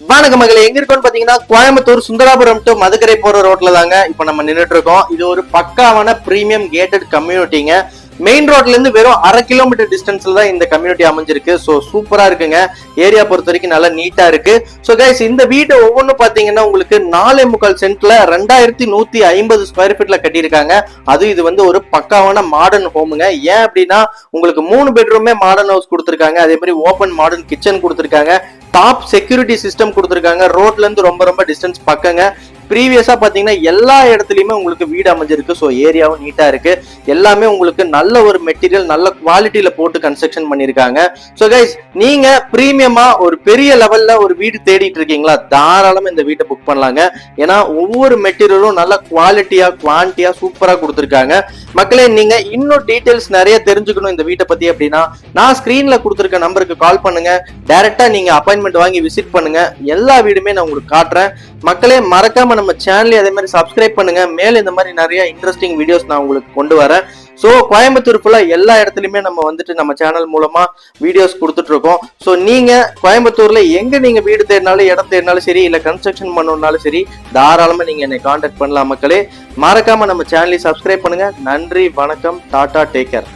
வணக்க மகளே எங்க இருக்கோம்னு பாத்தீங்கன்னா கோயம்புத்தூர் சுந்தராபுரம் டு மதுக்கரை போற ரோட்ல தாங்க இப்ப நம்ம நின்றுட்டு இருக்கோம் இது ஒரு பக்காவான பிரீமியம் கேட்டட் கம்யூனிட்டிங்க மெயின் ரோட்ல இருந்து வெறும் அரை கிலோமீட்டர் டிஸ்டன்ஸ்ல தான் இந்த கம்யூனிட்டி அமைஞ்சிருக்கு. ஸோ சூப்பரா இருக்குங்க. ஏரியா பொறுத்த வரைக்கும் நல்லா நீட்டா இருக்கு. ஸோ கைஸ் இந்த வீடு ஒவ்வொன்றும் பாத்தீங்கன்னா உங்களுக்கு நாலே முக்கால் சென்ட்ல ரெண்டாயிரத்தி நூத்தி ஐம்பது ஸ்கொயர் ஃபீட்ல கட்டியிருக்காங்க. அது இது வந்து ஒரு பக்காவான மாடர்ன் ஹோமுங்க ஏன் அப்படின்னா உங்களுக்கு மூணு பெட்ரூமே மாடர்ன் ஹவுஸ் கொடுத்துருக்காங்க. அதே மாதிரி ஓப்பன் மாடர்ன் கிச்சன் கொடுத்துருக்காங்க. டாப் செக்யூரிட்டி சிஸ்டம் கொடுத்துருக்காங்க. ரோட்ல இருந்து ரொம்ப ரொம்ப டிஸ்டன்ஸ் பக்கங்க. ப்ரீவியஸாக பாத்தீங்கன்னா எல்லா இடத்துலையுமே உங்களுக்கு வீடு அமைஞ்சிருக்கு. ஸோ ஏரியாவும் நீட்டாக இருக்கு. எல்லாமே உங்களுக்கு நல்ல ஒரு மெட்டீரியல் நல்ல குவாலிட்டியில போட்டு கன்ஸ்ட்ரக்ஷன் பண்ணிருக்காங்க. ஸோ கைஸ் நீங்க ப்ரீமியமாக ஒரு பெரிய லெவல்ல ஒரு வீடு தேடிட்டு இருக்கீங்களா? தாராளமாக இந்த வீட்டை புக் பண்ணலாங்க. ஏன்னா ஒவ்வொரு மெட்டீரியலும் நல்ல குவாலிட்டியாக குவான்டியாக சூப்பராக கொடுத்துருக்காங்க. மக்களே நீங்கள் இன்னும் டீட்டெயில்ஸ் நிறைய தெரிஞ்சுக்கணும் இந்த வீட்டை பற்றி அப்படின்னா நான் ஸ்க்ரீனில் கொடுத்துருக்க நம்பருக்கு கால் பண்ணுங்க. டேரெக்டாக நீங்கள் அப்பாயின்மெண்ட் வாங்கி விசிட் பண்ணுங்க. எல்லா வீடுமே நான் உங்களுக்கு காட்டுறேன். மக்களே மறக்காம நம்ம சேனலே அதே மாதிரி சப்ஸ்கிரைப் பண்ணுங்க. மேல இந்த மாதிரி நிறைய இன்ட்ரெஸ்டிங் வீடியோஸ் நான் உங்களுக்கு கொண்டு வரேன். ஸோ கோயம்புத்தூர் ஃபுல்லா எல்லா இடத்துலையுமே நம்ம வந்துட்டு நம்ம சேனல் மூலமா வீடியோஸ் கொடுத்துட்டு இருக்கோம் ஸோ நீங்க கோயம்புத்தூர்ல எங்க நீங்க வீடு தேடினாலும் இடம் தேடினாலும் சரி இல்ல கன்ஸ்ட்ரக்ஷன் பண்ணணும்னாலும் சரி தாராளமா நீங்க என்னை காண்டாக்ட் பண்ணலாம் மக்களே. மறக்காம நம்ம சேனலை சப்ஸ்கிரைப் பண்ணுங்க. நன்றி வணக்கம் டாடா டேக் கேர்